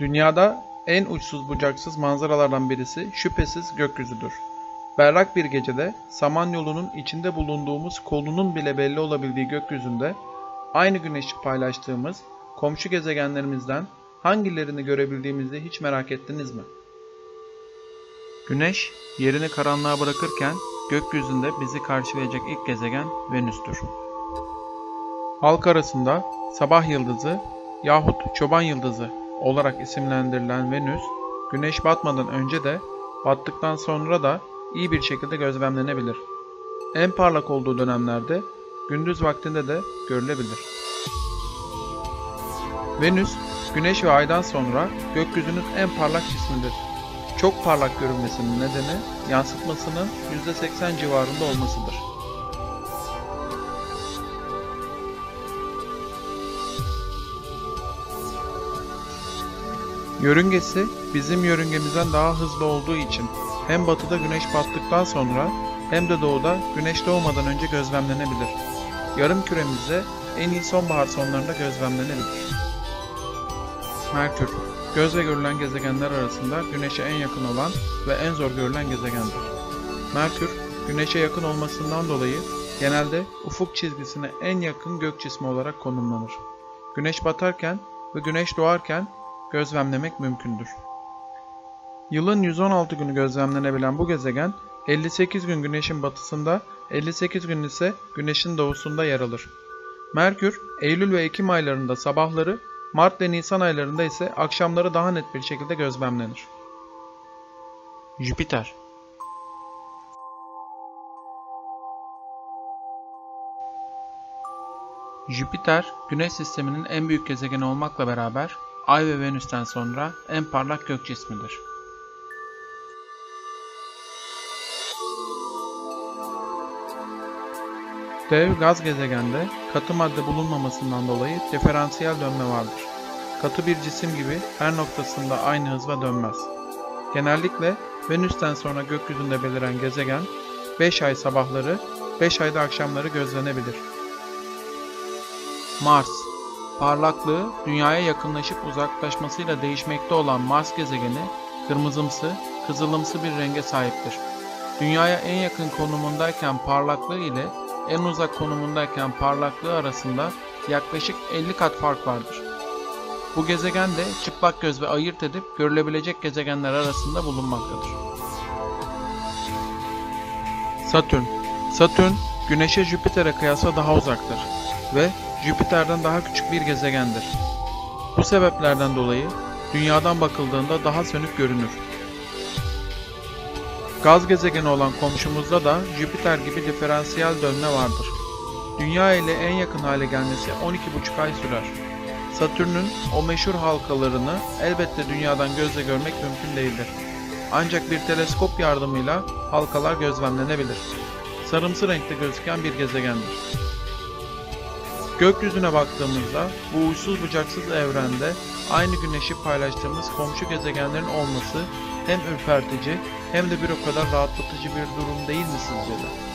Dünyada en uçsuz bucaksız manzaralardan birisi şüphesiz gökyüzüdür. Berrak bir gecede Samanyolu'nun içinde bulunduğumuz kolunun bile belli olabildiği gökyüzünde aynı güneşi paylaştığımız komşu gezegenlerimizden hangilerini görebildiğimizi hiç merak ettiniz mi? Güneş yerini karanlığa bırakırken gökyüzünde bizi karşılayacak ilk gezegen Venüs'tür. Halk arasında sabah yıldızı yahut çoban yıldızı olarak isimlendirilen Venüs, güneş batmadan önce de battıktan sonra da iyi bir şekilde gözlemlenebilir. En parlak olduğu dönemlerde gündüz vaktinde de görülebilir. Venüs, güneş ve aydan sonra gökyüzünün en parlak cismidir. Çok parlak görünmesinin nedeni yansıtmasının %80 civarında olmasıdır. Yörüngesi bizim yörüngemizden daha hızlı olduğu için hem batıda güneş battıktan sonra hem de doğuda güneş doğmadan önce gözlemlenebilir. Yarım küremizde en iyi sonbahar sonlarında gözlemlenebilir. Merkür, gözle görülen gezegenler arasında Güneş'e en yakın olan ve en zor görülen gezegendir. Merkür, Güneş'e yakın olmasından dolayı genelde ufuk çizgisine en yakın gök cismi olarak konumlanır. Güneş batarken ve Güneş doğarken gözlemlemek mümkündür. Yılın 116 günü gözlemlenebilen bu gezegen 58 gün Güneş'in batısında, 58 gün ise Güneş'in doğusunda yer alır. Merkür, Eylül ve Ekim aylarında sabahları, Mart ve Nisan aylarında ise akşamları daha net bir şekilde gözlemlenir. Jüpiter Jüpiter, Güneş sisteminin en büyük gezegeni olmakla beraber Ay ve Venüs'ten sonra en parlak gök cismidir. Dev gaz gezegende katı madde bulunmamasından dolayı diferansiyel dönme vardır. Katı bir cisim gibi her noktasında aynı hızla dönmez. Genellikle Venüs'ten sonra gökyüzünde beliren gezegen 5 ay sabahları, 5 ayda akşamları gözlenebilir. Mars Parlaklığı dünyaya yakınlaşıp uzaklaşmasıyla değişmekte olan Mars gezegeni kırmızımsı, kızılımsı bir renge sahiptir. Dünyaya en yakın konumundayken parlaklığı ile en uzak konumundayken parlaklığı arasında yaklaşık 50 kat fark vardır. Bu gezegen de çıplak gözle ayırt edip görülebilecek gezegenler arasında bulunmaktadır. Satürn Satürn, Güneş'e Jüpiter'e kıyasla daha uzaktır ve Jüpiter'den daha küçük bir gezegendir. Bu sebeplerden dolayı Dünya'dan bakıldığında daha sönük görünür. Gaz gezegeni olan komşumuzda da Jüpiter gibi diferansiyel dönme vardır. Dünya ile en yakın hale gelmesi 12,5 ay sürer. Satürn'ün o meşhur halkalarını elbette dünyadan gözle görmek mümkün değildir. Ancak bir teleskop yardımıyla halkalar gözlemlenebilir. Sarımsı renkte gözüken bir gezegendir. Gökyüzüne baktığımızda bu uçsuz bucaksız evrende aynı güneşi paylaştığımız komşu gezegenlerin olması hem ürpertici hem de bir o kadar rahatlatıcı bir durum değil mi sizce de?